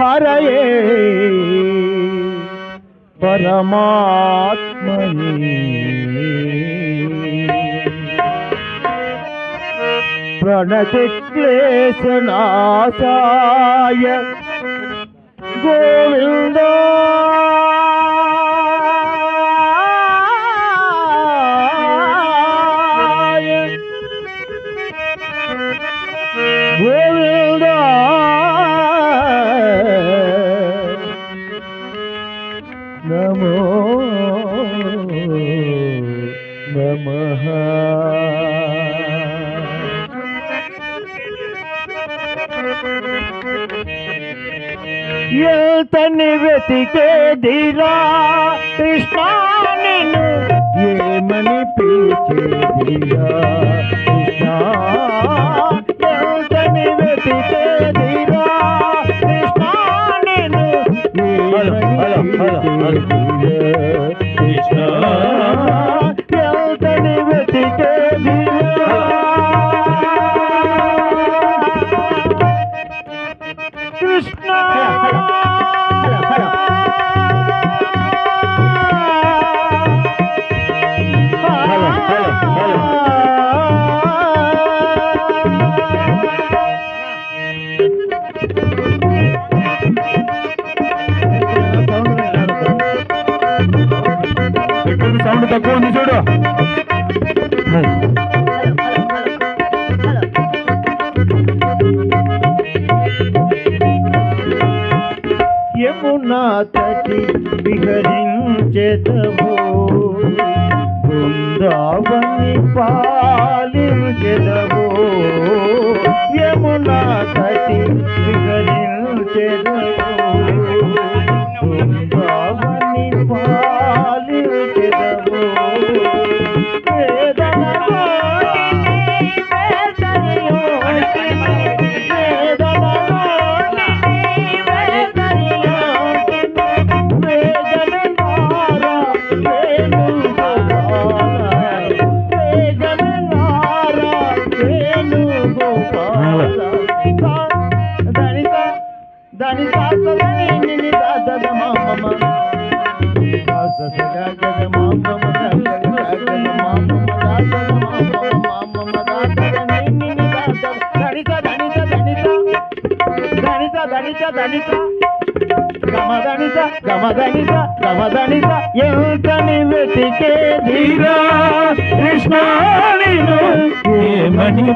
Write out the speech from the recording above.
హరయే. పరమాత్మని. ప్రణతిక్లేశనాశాయ గోవింద. గోవింద. ఎంతని వెతికేదిరా కృష్ణ నిన్ను ఏమని పిలిచేదిరా కృష్ణ ఎంతని వెతికేదిరా కృష్ణ నిన్ను ఏమని పిలిచేదిరా కృష్ణ ఎంతని వెతికేదిరా కృష్ణ సౌండ్ తక్కువ ఉంది చూడు. పునాతటి తటి విహరించెదవు. బృందావని పాలించెదవు. యమునా తటి విహరించెదవు. ఎంతని వెతికే ధీరా కృష్ణ ఏమని